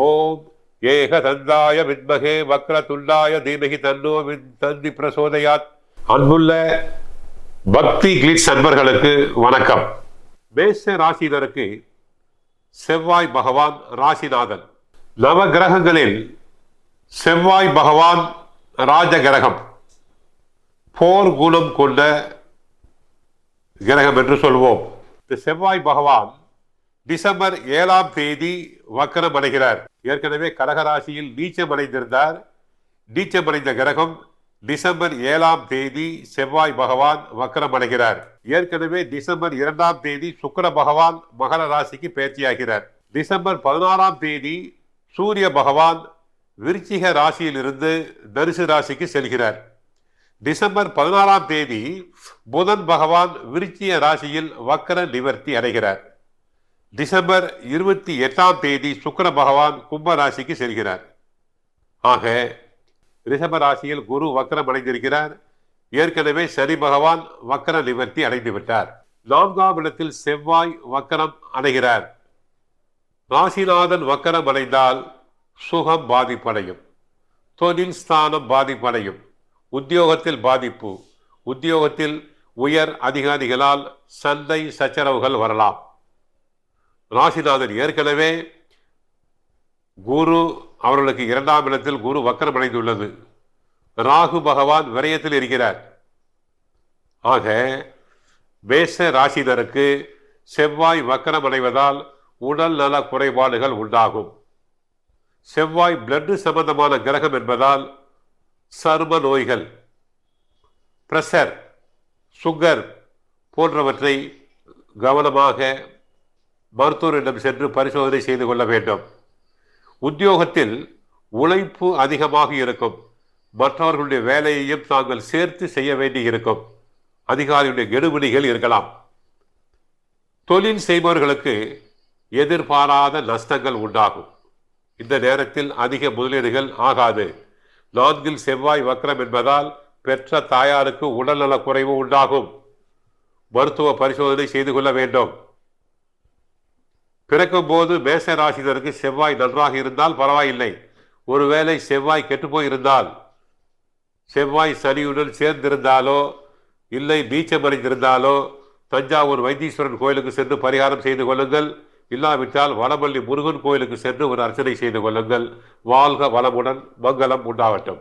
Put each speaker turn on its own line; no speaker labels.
ஓம் ஏக தந்தாய வித்மகே வக்ர துண்டாய தீமகி தன்னோ வித் தந்தி பிரசோதயாத். அன்புள்ள பக்தி கிளிட்ஸ் அன்பர்களுக்கு வணக்கம். மேச ராசினருக்கு செவ்வாய் பகவான் ராசிநாதன். நவ கிரகங்களில் செவ்வாய் பகவான் ராஜ கிரகம் போர் குணம் கொண்ட கிரகம் என்று சொல்வோம். இந்த செவ்வாய் பகவான் டிசம்பர் ஏழாம் தேதி வக்கரம் அடைகிறார். ஏற்கனவே கடகராசியில் நீச்சம் அடைந்திருந்தார் நீச்சம் அடைந்த கிரகம் டிசம்பர் ஏழாம் தேதி செவ்வாய் பகவான் வக்கரம் அடைகிறார். ஏற்கனவே டிசம்பர் இரண்டாம் தேதி சுக்கர பகவான் மகர ராசிக்கு பேச்சியாகிறார் டிசம்பர் பதினாறாம் தேதி சூரிய பகவான் விருச்சிக ராசியிலிருந்து தனுசு ராசிக்கு செல்கிறார். டிசம்பர் பதினாறாம் தேதி புதன் பகவான் விருச்சிய ராசியில் வக்கர நிவர்த்தி அடைகிறார். டிசம்பர் இருபத்தி எட்டாம் தேதி சுக்கர பகவான் கும்ப ராசிக்கு செல்கிறார். ஆக ரிஷப ராசியில் குரு வக்கரம் அடைந்திருக்கிறார். ஏற்கனவே சனி பகவான் வக்கர நிவர்த்தி அடைந்து விட்டார். நான்காம் இடத்தில் செவ்வாய் வக்கரம் அடைகிறார். ராசிநாதன் வக்கரம் அடைந்தால் சுகம் பாதிப்படையும். தொழில் ஸ்தானம் பாதிப்படையும். உத்தியோகத்தில் பாதிப்பு. உத்தியோகத்தில் உயர் அதிகாரிகளால் சந்தை சச்சரவுகள் வரலாம். ராசிநாதன் ஏற்கனவே குரு அவர்களுக்கு இரண்டாம் இடத்தில் குரு வக்கரம் அடைந்துள்ளது. ராகு பகவான் விரயத்தில் இருக்கிறார். ஆக மேச ராசினருக்கு செவ்வாய் வக்கரம் அடைவதால் உடல் நல குறைபாடுகள் உண்டாகும். செவ்வாய் பிளட்டு சம்பந்தமான கிரகம் என்பதால் சரும நோய்கள் பிரஷர் சுகர் போன்றவற்றை கவனமாக மருத்துவரிடம் சென்று பரிசோதனை செய்து கொள்ள வேண்டும். உத்தியோகத்தில் உழைப்பு அதிகமாக இருக்கும். மற்றவர்களுடைய வேலையையும் தாங்கள் சேர்த்து செய்ய வேண்டி இருக்கும் அதிகாரியுடைய கெடுபிடிகள் இருக்கலாம். தொழில் செய்பவர்களுக்கு எதிர்பாராத நஷ்டங்கள் உண்டாகும். இந்த நேரத்தில் அதிக முதலீடுகள் ஆகாது. நான்கில் செவ்வாய் வக்கரம் என்பதால் பெற்ற தாயாருக்கு உடல்நலக் குறைவு உண்டாகும். மருத்துவ பரிசோதனை செய்து கொள்ள வேண்டும். பிறக்கும் போது மேச ராசினருக்கு செவ்வாய் நன்றாக இருந்தால் பரவாயில்லை. ஒருவேளை செவ்வாய் கெட்டுப்போய் இருந்தால் செவ்வாய் சனியுடன் சேர்ந்திருந்தாலோ இல்லை நீச்சமடைந்திருந்தாலோ தஞ்சாவூர் வைத்தீஸ்வரன் கோயிலுக்கு சென்று பரிகாரம் செய்து கொள்ளுங்கள். இல்லாவிட்டால் வடமல்லி முருகன் கோயிலுக்கு சென்று ஒரு அர்ச்சனை செய்து கொள்ளுங்கள். வாழ்க வளமுடன் மங்களம் உண்டாகட்டும்.